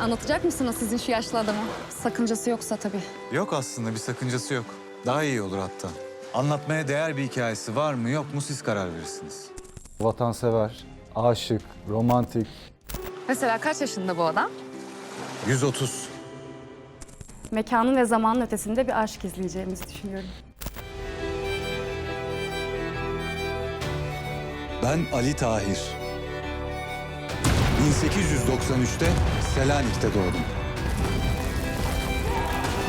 Anlatacak mısınız sizin şu yaşlı adamı? Sakıncası yoksa tabii. Yok aslında bir sakıncası yok. Daha iyi olur hatta. Anlatmaya değer bir hikayesi var mı yok mu siz karar verirsiniz. Vatansever, aşık, romantik, Mesela kaç yaşında bu adam? 130. mekanın ve zamanın ötesinde bir aşk izleyeceğimizi düşünüyorum. Ben Ali Tahir. 1893'te Selanik'te doğdum.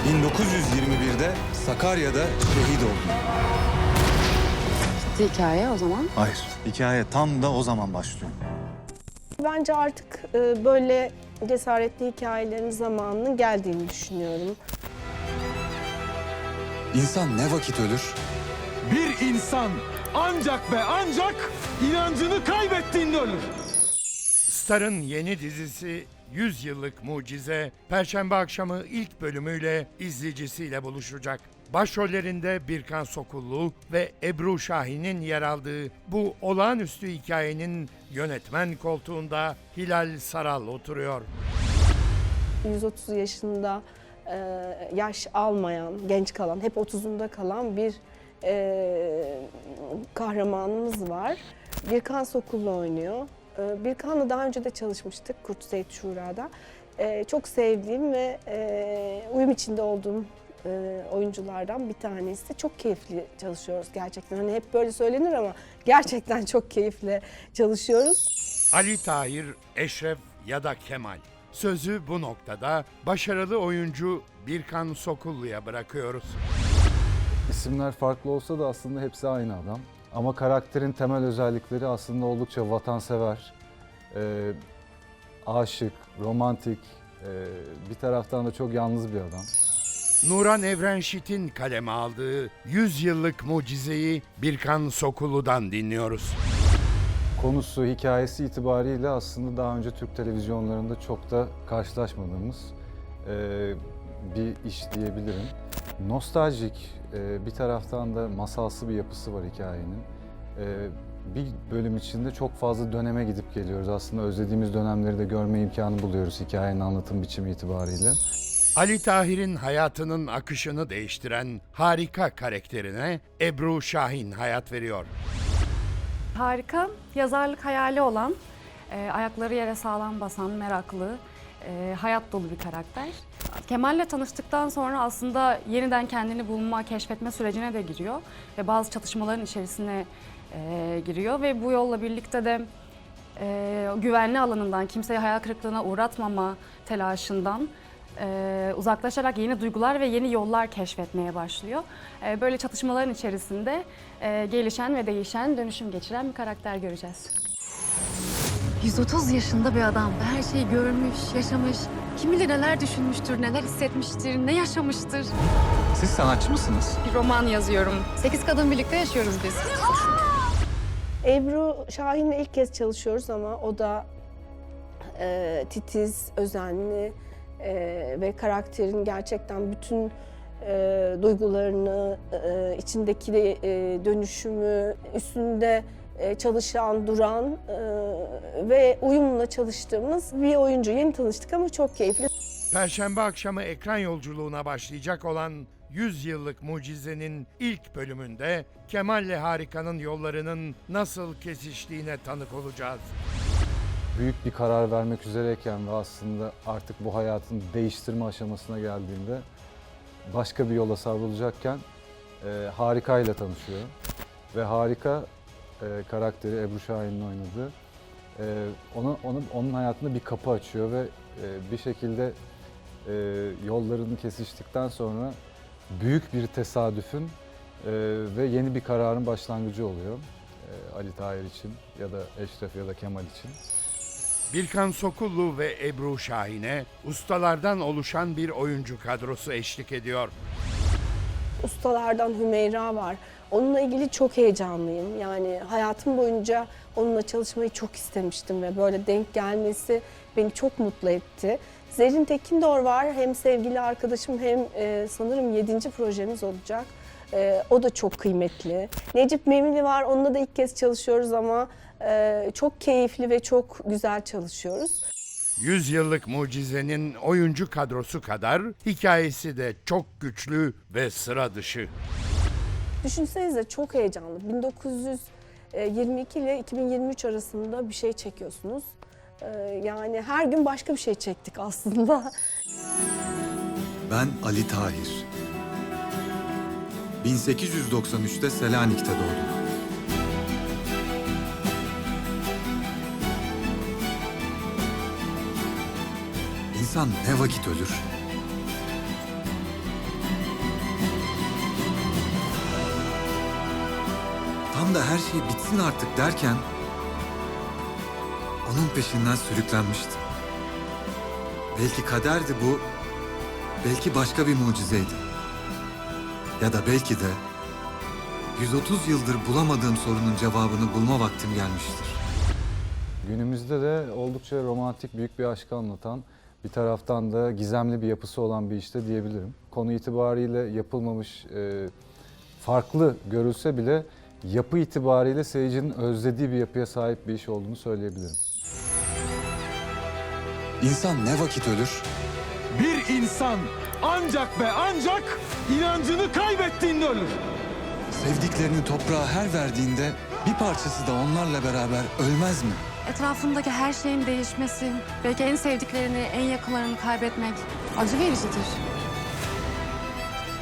1921'de Sakarya'da şehit oldum. Bitti hikaye o zaman. Hayır, hikaye tam da o zaman başlıyor. Bence artık e, böyle cesaretli hikayelerin zamanının geldiğini düşünüyorum. İnsan ne vakit ölür? Bir insan ancak ve ancak inancını kaybettiğinde ölür. Star'ın yeni dizisi 100 Yıllık Mucize Perşembe akşamı ilk bölümüyle izleyicisiyle buluşacak. Başrollerinde Birkan Sokullu ve Ebru Şahin'in yer aldığı bu olağanüstü hikayenin yönetmen koltuğunda Hilal Saral oturuyor. 130 yaşında e, yaş almayan, genç kalan, hep 30'unda kalan bir e, kahramanımız var. Birkan Sokullu oynuyor. E, Birkan'la daha önce de çalışmıştık Kurt Seyit Şura'da. E, çok sevdiğim ve e, uyum içinde olduğum e, oyunculardan bir tanesi. Çok keyifli çalışıyoruz gerçekten. Hani hep böyle söylenir ama gerçekten çok keyifle çalışıyoruz. Ali Tahir, Eşref ya da Kemal. Sözü bu noktada başarılı oyuncu Birkan Sokullu'ya bırakıyoruz. isimler farklı olsa da aslında hepsi aynı adam. Ama karakterin temel özellikleri aslında oldukça vatansever, e, aşık, romantik, e, bir taraftan da çok yalnız bir adam. Nuran Evrenşit'in kaleme aldığı 100 yıllık mucizeyi Birkan Sokullu'dan dinliyoruz. Konusu, hikayesi itibariyle aslında daha önce Türk televizyonlarında çok da karşılaşmadığımız e, bir iş diyebilirim. Nostaljik, e, bir taraftan da masalsı bir yapısı var hikayenin. E, bir bölüm içinde çok fazla döneme gidip geliyoruz. Aslında özlediğimiz dönemleri de görme imkanı buluyoruz hikayenin anlatım biçimi itibariyle. Ali Tahir'in hayatının akışını değiştiren harika karakterine Ebru Şahin hayat veriyor. Harika, yazarlık hayali olan, e, ayakları yere sağlam basan, meraklı, hayat dolu bir karakter. Kemal'le tanıştıktan sonra aslında yeniden kendini bulma, keşfetme sürecine de giriyor ve bazı çatışmaların içerisine e, giriyor ve bu yolla birlikte de e, güvenli alanından, kimseyi hayal kırıklığına uğratmama telaşından e, uzaklaşarak yeni duygular ve yeni yollar keşfetmeye başlıyor. E, böyle çatışmaların içerisinde e, gelişen ve değişen, dönüşüm geçiren bir karakter göreceğiz. 130 yaşında bir adam. Her şeyi görmüş, yaşamış. Kim bilir neler düşünmüştür, neler hissetmiştir, ne yaşamıştır. Siz sanatçı mısınız? Bir roman yazıyorum. Sekiz kadın birlikte yaşıyoruz biz. Ebru Şahin'le ilk kez çalışıyoruz ama o da e, titiz, özenli e, ve karakterin gerçekten bütün e, duygularını, e, içindeki de, e, dönüşümü, üstünde e, çalışan, duran e, ve uyumla çalıştığımız bir oyuncu. Yeni tanıştık ama çok keyifli. Perşembe akşamı ekran yolculuğuna başlayacak olan 100 yıllık mucizenin ilk bölümünde Kemal'le Harika'nın yollarının nasıl kesiştiğine tanık olacağız. büyük bir karar vermek üzereyken ve aslında artık bu hayatın değiştirme aşamasına geldiğinde başka bir yola savrulacakken e, Harika ile tanışıyor. Ve Harika e, karakteri Ebru Şahin'in oynadığı e, ona, onun, onun hayatında bir kapı açıyor ve e, bir şekilde e, yollarını kesiştikten sonra büyük bir tesadüfün e, ve yeni bir kararın başlangıcı oluyor. E, Ali Tahir için ya da Eşref ya da Kemal için. Birkan Sokullu ve Ebru Şahin'e ustalardan oluşan bir oyuncu kadrosu eşlik ediyor. Ustalardan Hümeyra var. Onunla ilgili çok heyecanlıyım. Yani hayatım boyunca onunla çalışmayı çok istemiştim ve böyle denk gelmesi beni çok mutlu etti. Zerrin Tekindor var. Hem sevgili arkadaşım hem e, sanırım 7. projemiz olacak. E, o da çok kıymetli. Necip Memili var. Onunla da ilk kez çalışıyoruz ama e, çok keyifli ve çok güzel çalışıyoruz. 100 yıllık mucizenin oyuncu kadrosu kadar hikayesi de çok güçlü ve sıra dışı. Düşünsenize çok heyecanlı. 1922 ile 2023 arasında bir şey çekiyorsunuz. Ee, Yani her gün başka bir şey çektik aslında. Ben Ali Tahir. 1893'te Selanik'te doğdum. İnsan ne vakit ölür? Tam da her şey bitsin artık derken onun peşinden sürüklenmiştim. Belki kaderdi bu, belki başka bir mucizeydi. Ya da belki de 130 yıldır bulamadığım sorunun cevabını bulma vaktim gelmiştir. Günümüzde de oldukça romantik büyük bir aşkı anlatan, bir taraftan da gizemli bir yapısı olan bir işte diyebilirim. Konu itibariyle yapılmamış, e, farklı görülse bile yapı itibariyle seyircinin özlediği bir yapıya sahip bir iş olduğunu söyleyebilirim. İnsan ne vakit ölür? Bir insan ancak ve ancak inancını kaybettiğinde ölür. Sevdiklerini toprağa her verdiğinde bir parçası da onlarla beraber ölmez mi? Etrafındaki her şeyin değişmesi, belki en sevdiklerini, en yakınlarını kaybetmek acı vericidir.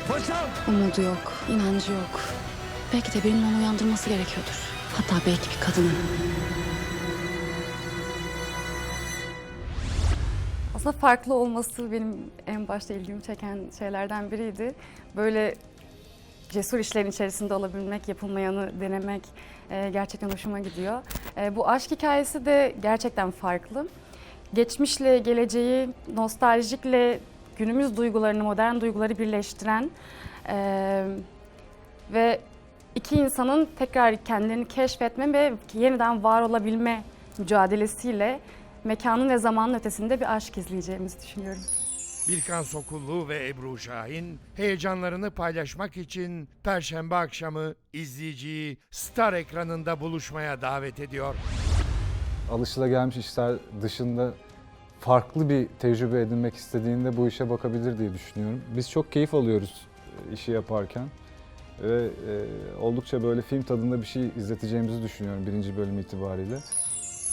Paşam! Umudu yok, inancı yok. Belki de birinin onu uyandırması gerekiyordur. Hatta belki bir kadının. Aslında farklı olması benim en başta ilgimi çeken şeylerden biriydi. Böyle cesur işlerin içerisinde olabilmek, yapılmayanı denemek e, gerçekten hoşuma gidiyor. E, bu aşk hikayesi de gerçekten farklı. Geçmişle geleceği, nostaljikle günümüz duygularını, modern duyguları birleştiren e, ve iki insanın tekrar kendilerini keşfetme ve yeniden var olabilme mücadelesiyle mekanın ve zamanın ötesinde bir aşk izleyeceğimizi düşünüyorum. Birkan Sokullu ve Ebru Şahin heyecanlarını paylaşmak için Perşembe akşamı izleyiciyi Star ekranında buluşmaya davet ediyor. Alışılagelmiş işler dışında farklı bir tecrübe edinmek istediğinde bu işe bakabilir diye düşünüyorum. Biz çok keyif alıyoruz e, işi yaparken ve e, oldukça böyle film tadında bir şey izleteceğimizi düşünüyorum birinci bölüm itibariyle.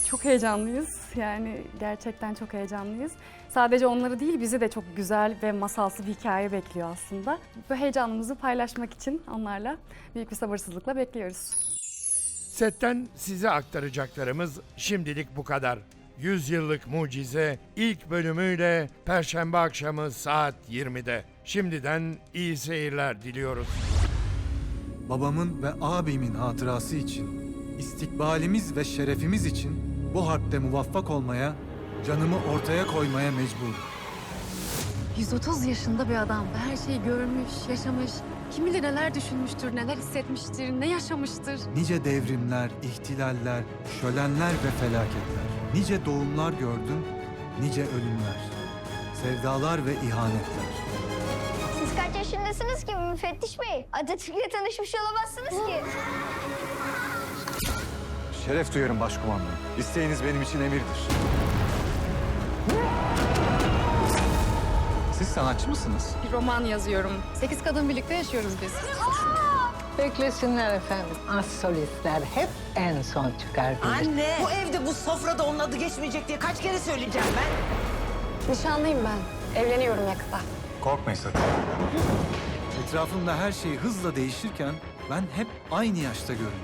Çok heyecanlıyız. Yani gerçekten çok heyecanlıyız. Sadece onları değil bizi de çok güzel ve masalsı bir hikaye bekliyor aslında. Bu heyecanımızı paylaşmak için onlarla büyük bir sabırsızlıkla bekliyoruz. Setten size aktaracaklarımız şimdilik bu kadar. 100 yıllık mucize ilk bölümüyle Perşembe akşamı saat 20'de. Şimdiden iyi seyirler diliyoruz. Babamın ve abimin hatırası için, istikbalimiz ve şerefimiz için bu harpte muvaffak olmaya, canımı ortaya koymaya mecburum. 130 yaşında bir adam her şeyi görmüş, yaşamış. Kim bilir neler düşünmüştür, neler hissetmiştir, ne yaşamıştır. Nice devrimler, ihtilaller, şölenler ve felaketler. Nice doğumlar gördüm, nice ölümler. Sevdalar ve ihanetler. Siz kaç yaşındasınız ki müfettiş bey? Atatürk'le tanışmış olamazsınız ki. Şeref duyarım başkumandanım. İsteğiniz benim için emirdir. Sanatçı mısınız? Bir roman yazıyorum. Sekiz kadın birlikte yaşıyoruz biz. Beklesinler efendim. Az solistler hep en son çıkar. Anne! Bu evde bu sofrada onun adı geçmeyecek diye kaç kere söyleyeceğim ben? Nişanlıyım ben. Evleniyorum yakında. Korkmayın sakın. Etrafımda her şey hızla değişirken ben hep aynı yaşta görünüyorum.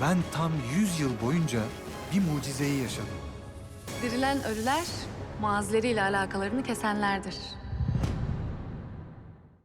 Ben tam 100 yıl boyunca bir mucizeyi yaşadım. Dirilen ölüler mazileriyle alakalarını kesenlerdir.